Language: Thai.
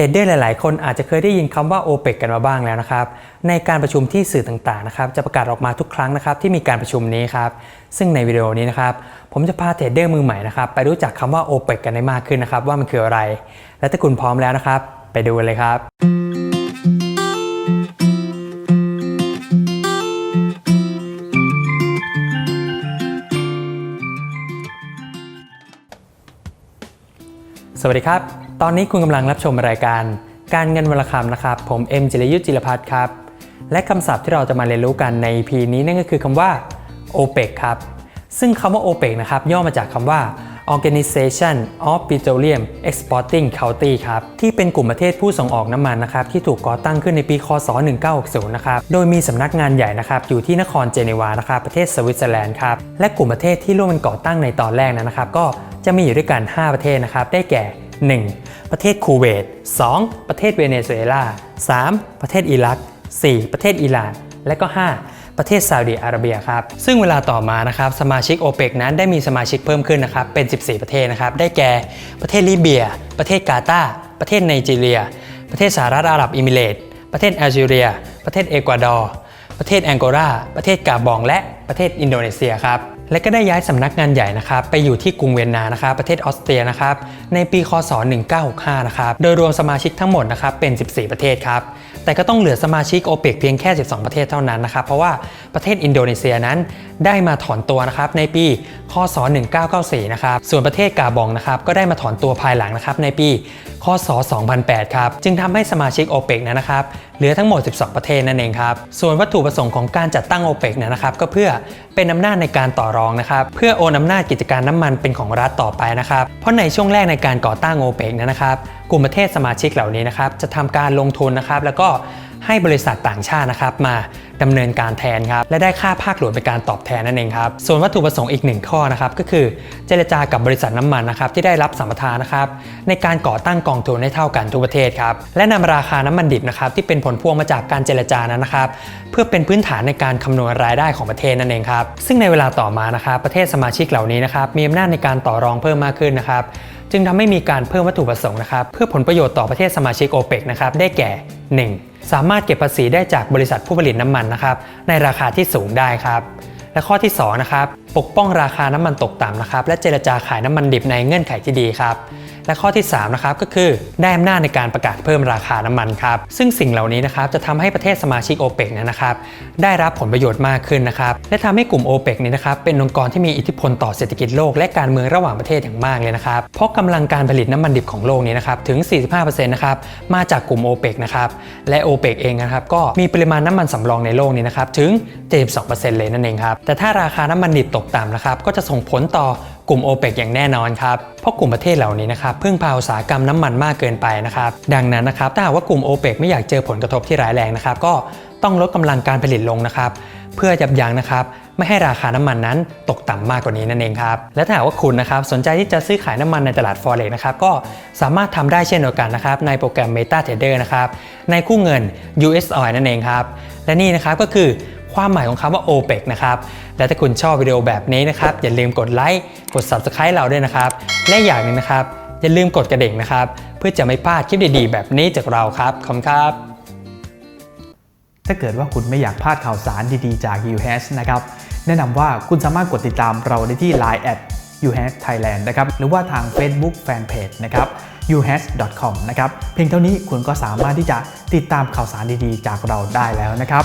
รดเดอร์หลาย ๆ คนอาจจะเคยได้ยินคำว่า OPEC กันมาบ้างแล้วนะครับ ในการประชุมที่สื่อต่าง ๆ นะครับ จะประกาศออกมาทุกครั้งนะครับที่มีการประชุมนี้ครับ ซึ่งในวิดีโอนี้นะครับ ผมจะพาเทรดเดอร์มือใหม่นะครับ ไปรู้จักคำว่า OPEC กันได้มากขึ้นนะครับว่ามันคืออะไร และถ้าคุณพร้อมแล้วนะครับ ไปดูกันเลยครับสวัสดีครับ ตอนนี้คุณกำลังรับชมรายการ การเงินวลคำนะครับ ผมเอ็มจิรยุทธจิรพัฒน์ครับ และคำศัพท์ที่เราจะมาเรียนรู้กันใน EP นี้นั่นก็คือคำว่า OPEC ครับ ซึ่งคำว่า OPEC นะครับย่อมาจากคำว่า Organization of Petroleum Exporting Country ครับ ที่เป็นกลุ่มประเทศผู้ส่งออกน้ำมันนะครับ ที่ถูกก่อตั้งขึ้นในปี คศ 1960 นะครับ โดยมีสำนักงานใหญ่นะครับ อยู่ที่นครเจนีวานะครับ ประเทศสวิตเซอร์แลนด์ครับ และกลุ่มประเทศที่ร่วมกันก่อตั้งในตอนแรกนั้นนะครับ ก็จะมีอยู่ด้วยกัน 5 ประเทศนะครับ ได้แก่ 1. ประเทศคูเวต 2. ประเทศเวเนซุเอลา 3. ประเทศอิรัก 4. ประเทศอิหร่าน และก็ 5. ประเทศซาอุดิอาระเบียครับ ซึ่งเวลาต่อมานะครับสมาชิก o p e ปกนั้นได้มีสมาชิกเพิ่มขึ้นนะครับเป็น 14 ประเทศนะครับได้แก่ประเทศลิเบีย ประเทศกาตาร์ประเทศไนจีเรีย ประเทศสหรัฐอาหรับอิมิเรตส์ประเทศแอลจีเรีย ประเทศเอกวาดอร์ ประเทศแองโกลาประเทศกาบอง และประเทศอินโดนีเซียครับ และก็ได้ย้ายสำนักงานใหญ่นะครับไปอยู่ที่กรุงเวียนนานะครับประเทศออสเตรียนะครับในปีคศ 1965นะครับโดยรวมสมาชิกทั้งหมดนะครับเป็น 14 ประเทศครับ แต่ก็ต้องเหลือสมาชิกโอเปกเพียงแค่ 12 ประเทศเท่านั้นนะครับ เพราะว่าประเทศอินโดนีเซียนั้นได้มาถอนตัวนะครับในปีคศ 1994 นะครับ ส่วนประเทศกาบองนะครับก็ได้มาถอนตัวภายหลังนะครับในปีคศ 2008 ครับ จึงทำให้สมาชิกโอเปกนะครับเหลือทั้งหมด 12 ประเทศนั่นเองครับ ส่วนวัตถุประสงค์ของการจัดตั้งโอเปกนะครับก็เพื่อเป็นอำนาจในการต่อรองนะครับเพื่อโอนอำนาจกิจการน้ำมันเป็นของรัฐต่อไปนะครับเพราะในช่วงแรกในการก่อตั้งโอเปกนะครับ กลุ่มประเทศสมาชิกเหล่านี้นะครับจะทำการลงทุนนะครับแล้วก็ให้บริษัทต่างชาตินะครับมาดำเนินการแทนครับและได้ค่าภาคหลวงเป็นการตอบแทนนั่นเองครับส่วนวัตถุประสงค์อีกหนึ่งข้อนะครับก็คือเจรจากับบริษัทน้ำมันนะครับที่ได้รับสัมปทานนะครับในการก่อตั้งกองทุนให้เท่ากันทุกประเทศครับและนำราคาน้ำมันดิบนะครับที่เป็นผลพวงมาจากการเจรจานั้นนะครับเพื่อเป็นพื้นฐานในการคำนวณรายได้ของประเทศนั่นเองครับซึ่งในเวลาต่อมานะครับประเทศสมาชิกเหล่านี้นะครับมีอำนาจในการต่อรองเพิ่มมากขึ้นนะครับ จึงทำให้มีการเพิ่มวัตถุประสงค์นะครับเพื่อผลประโยชน์ต่อประเทศสมาชิกโอเปกนะครับได้แก่ 1. สามารถเก็บภาษีได้จากบริษัทผู้ผลิตน้ำมันนะครับในราคาที่สูงได้ครับและข้อที่2นะครับปกป้องราคาน้ำมันตกต่ำนะครับและเจรจาขายน้ำมันดิบในเงื่อนไขที่ดีครับ และข้อที่3นะครับก็คือได้อำนาจในการประกาศเพิ่มราคาน้ำมันครับซึ่งสิ่งเหล่านี้นะครับจะทำให้ประเทศสมาชิกโอเปกนะครับได้รับผลประโยชน์มากขึ้นนะครับและทำให้กลุ่มโอเปกนี้นะครับเป็นองค์กรที่มีอิทธิพลต่อเศรษฐกิจโลกและการเมืองระหว่างประเทศอย่างมากเลยนะครับเพราะกำลังการผลิตน้ำมันดิบของโลกนี้นะครับถึง 45%นะครับมาจากกลุ่มโอเปกนะครับและโอเปกเองนะครับก็มีปริมาณน้ำมันสำรองในโลกนี้นะครับถึง 72%เลยนั่นเองครับแต่ถ้าราคาน้ำมันดิบตกต่ำนะครับก็จะส่งผลต่อ กลุ่มโอเปกอย่างแน่นอนครับ เพราะกลุ่มประเทศเหล่านี้นะครับพึ่งพาอุตสาหกรรมน้ำมันมากเกินไปนะครับดังนั้นนะครับถ้าหากว่ากลุ่มโอเปกไม่อยากเจอผลกระทบที่ร้ายแรงนะครับก็ต้องลดกำลังการผลิตลงนะครับเพื่อยับยั้งนะครับไม่ให้ราคาน้ำมันนั้นตกต่ำมากกว่านี้นั่นเองครับและถ้าหากว่าคุณนะครับสนใจที่จะซื้อขายน้ำมันในตลาด Forex นะครับก็สามารถทำได้เช่นเดียวกันนะครับในโปรแกรม MetaTrader นะครับในคู่เงิน US Oil นั่นเองครับและนี่นะครับก็คือ ความหมายของคำว่า OPEC นะครับ และถ้าคุณชอบวิดีโอแบบนี้นะครับ อย่าลืมกดไลค์กด Subscribe เราด้วยนะครับ และอย่างหนึงนะครับ อย่าลืมกดกระดิ่งนะครับ เพื่อจะไม่พลาดคลิปดีๆ แบบนี้จากเราครับขอบคุณครับ ถ้าเกิดว่าคุณไม่อยากพลาดข่าวสารดีๆจาก u h a s นะครับแนะนำว่าคุณสามารถกดติดตามเราได้ที่ Line at u h a s Thailand นะครับหรือว่าทาง Facebook Fanpage นะครับ u h a s c o m นะครับเพียงเท่านี้คุณก็สามารถที่จะติดตามข่าวสารดีๆ จากเราได้แล้วนะครับ